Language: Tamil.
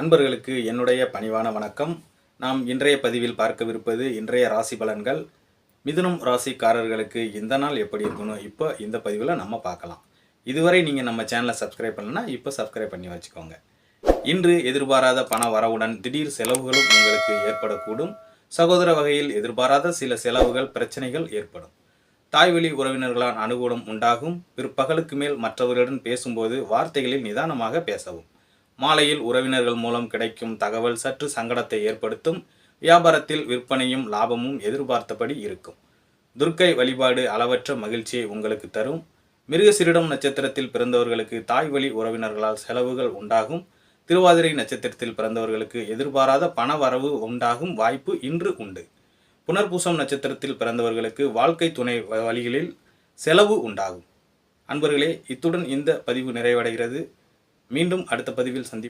அன்பர்களுக்கு என்னுடைய பணிவான வணக்கம். நாம் இன்றைய பதிவில் பார்க்கவிருப்பது இன்றைய ராசி பலன்கள். மிதுனம் ராசிக்காரர்களுக்கு இந்த நாள் எப்படி இருக்கணும் இப்போ இந்த பதிவில் நம்ம பார்க்கலாம். இதுவரை நீங்கள் நம்ம சேனலை சப்ஸ்கிரைப் பண்ணலன்னா இப்போ சப்ஸ்கிரைப் பண்ணி வச்சுக்கோங்க. இன்று எதிர்பாராத பண வரவுடன் திடீர் செலவுகளும் உங்களுக்கு ஏற்படக்கூடும். சகோதர வகையில் எதிர்பாராத சில செலவுகள் பிரச்சனைகள் ஏற்படும். தாய்வழி உறவினர்களால் அனுகூலம் உண்டாகும். பிற்பகலுக்கு மேல் மற்றவர்களுடன் பேசும்போது வார்த்தைகளில் நிதானமாக பேசவும். மாலையில் உறவினர்கள் மூலம் கிடைக்கும் தகவல் சற்று சங்கடத்தை ஏற்படுத்தும். வியாபாரத்தில் விற்பனையும் லாபமும் எதிர்பார்த்தபடி இருக்கும். துர்க்கை வழிபாடு அளவற்ற மகிழ்ச்சியை உங்களுக்கு தரும். மிருகசிரிடம் நட்சத்திரத்தில் பிறந்தவர்களுக்கு தாய் வழி உறவினர்களால் செலவுகள் உண்டாகும். திருவாதிரை நட்சத்திரத்தில் பிறந்தவர்களுக்கு எதிர்பாராத பண வரவு உண்டாகும் வாய்ப்பு இன்று உண்டு. புனர்பூசம் நட்சத்திரத்தில் பிறந்தவர்களுக்கு வாழ்க்கை துணை வ- வழிகளில் செலவு உண்டாகும். அன்பர்களே இத்துடன் இந்த பதிவு நிறைவடைகிறது. மீண்டும் அடுத்த பதிவில் சந்தி